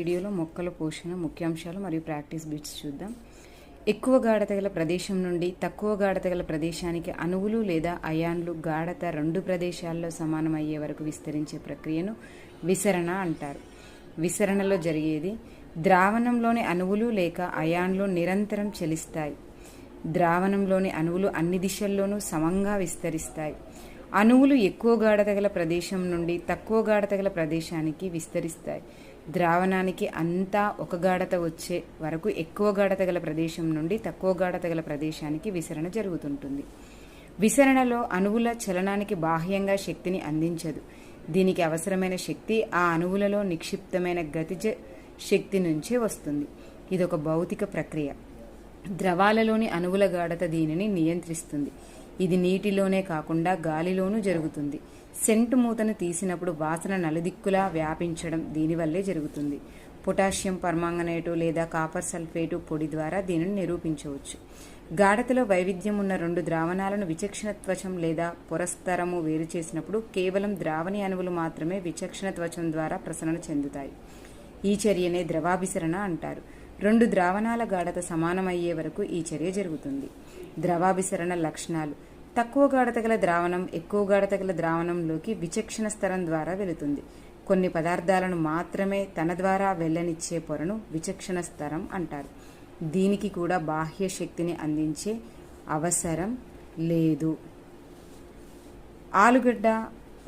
వీడియోలో మొక్కల పోషణ ముఖ్యాంశాలు మరియు ప్రాక్టీస్ బిట్స్ చూద్దాం. ఎక్కువ గాఢత గల ప్రదేశం నుండి తక్కువ గాఢత గల ప్రదేశానికి అణువులు లేదా అయాన్లు గాఢత రెండు ప్రదేశాల్లో సమానమయ్యే వరకు విస్తరించే ప్రక్రియను విసరణ అంటారు. విసరణలో జరిగేది ద్రావణంలోని అణువులు లేక అయాన్లు నిరంతరం చలిస్తాయి. ద్రావణంలోని అణువులు అన్ని దిశల్లోనూ సమంగా విస్తరిస్తాయి. అణువులు ఎక్కువ గాఢత గల ప్రదేశం నుండి తక్కువ గాఢత గల ప్రదేశానికి విస్తరిస్తాయి. ద్రావణానికి అంతా ఒక గాఢత వచ్చే వరకు ఎక్కువ గాఢత గల ప్రదేశం నుండి తక్కువ గాఢత గల ప్రదేశానికి విసరణ జరుగుతుంటుంది. విసరణలో అణువుల చలనానికి బాహ్యంగా శక్తిని అందించదు. దీనికి అవసరమైన శక్తి ఆ అణువులలో నిక్షిప్తమైన గతిజ శక్తి నుంచే వస్తుంది. ఇదొక భౌతిక ప్రక్రియ. ద్రవాలలోని అణువుల గాఢత దీనిని నియంత్రిస్తుంది. ఇది నీటిలోనే కాకుండా గాలిలోనూ జరుగుతుంది. సెంటు మూతను తీసినప్పుడు వాసన నలుదిక్కులా వ్యాపించడం దీనివల్లే జరుగుతుంది. పొటాషియం పర్మాంగనేటు లేదా కాపర్ సల్ఫేటు పొడి ద్వారా దీనిని నిరూపించవచ్చు. గాఢతలో వైవిధ్యం ఉన్న రెండు ద్రావణాలను విచక్షణ త్వచం లేదా పురస్తరము వేరు చేసినప్పుడు కేవలం ద్రావణి అణువులు మాత్రమే విచక్షణ త్వచం ద్వారా ప్రసరణ చెందుతాయి. ఈ చర్యనే ద్రవాభిసరణ అంటారు. రెండు ద్రావణాల గాఢత సమానమయ్యే వరకు ఈ చర్య జరుగుతుంది. ద్రవాభిసరణ లక్షణాలు. తక్కువ గాఢత గల ద్రావణం ఎక్కువ గాఢత గల ద్రావణంలోకి విచక్షణ స్థరం ద్వారా వెళుతుంది. కొన్ని పదార్థాలను మాత్రమే తన ద్వారా వెళ్ళనిచ్చే పొరను విచక్షణ స్థరం అంటారు. దీనికి కూడా బాహ్య శక్తిని అందించే అవసరం లేదు. ఆలుగడ్డ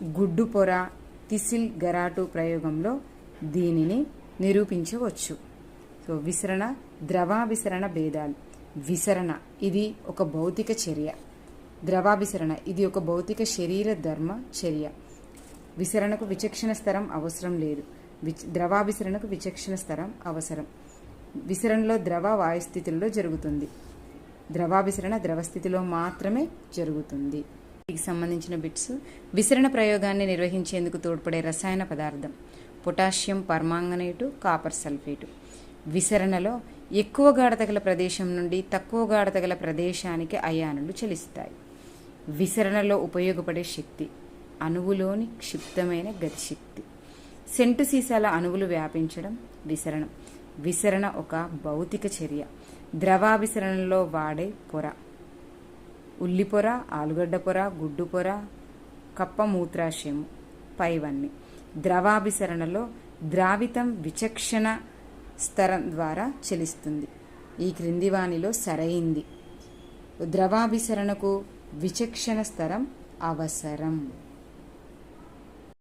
గుడ్డు పొర తిసిల్ గరాటు ప్రయోగంలో దీనిని నిరూపించవచ్చు. సో విసరణ ద్రవాభిసరణ భేదాలు. విసరణ ఇది ఒక భౌతిక చర్య. ద్రవాభిసరణ. ఇది ఒక భౌతిక శరీర ధర్మ చర్య. విసరణకు విచక్షణ స్తరం అవసరం లేదు. విచ్ ద్రవాభిసరణకు విచక్షణ స్తరం అవసరం. విసరణలో ద్రవ వాయుస్థితుల్లో జరుగుతుంది. ద్రవాభిసరణ ద్రవస్థితిలో మాత్రమే జరుగుతుంది. దీనికి సంబంధించిన బిట్స్. విసరణ ప్రయోగాన్ని నిర్వహించేందుకు తోడ్పడే రసాయన పదార్థం. Potassium permanganate copper sulphate. విసరణలో ఎక్కువ గాఢత గల ప్రదేశం నుండి తక్కువ గాఢత గల ప్రదేశానికి అయానులు చలిస్తాయి విసరణలో ఉపయోగపడే శక్తి అణువులోని క్షిప్తమైన గతిశక్తి. సెంటు సీసాల అణువులు వ్యాపించడం విసరణ. విసరణ ఒక భౌతిక చర్య. ద్రవాభిసరణలో వాడే పొర. ఉల్లి పొర ఆలుగడ్డ పొర గుడ్డు పొర కప్ప మూత్రాశయము పైవన్నీ. ద్రవాభిసరణలో ద్రావితం విచక్షణ స్తరం ద్వారా చెలిస్తుంది. ఈ క్రింది వాణిలో సరైంది. ద్రవాభిసరణకు విచక్షణ స్థరం అవసరం.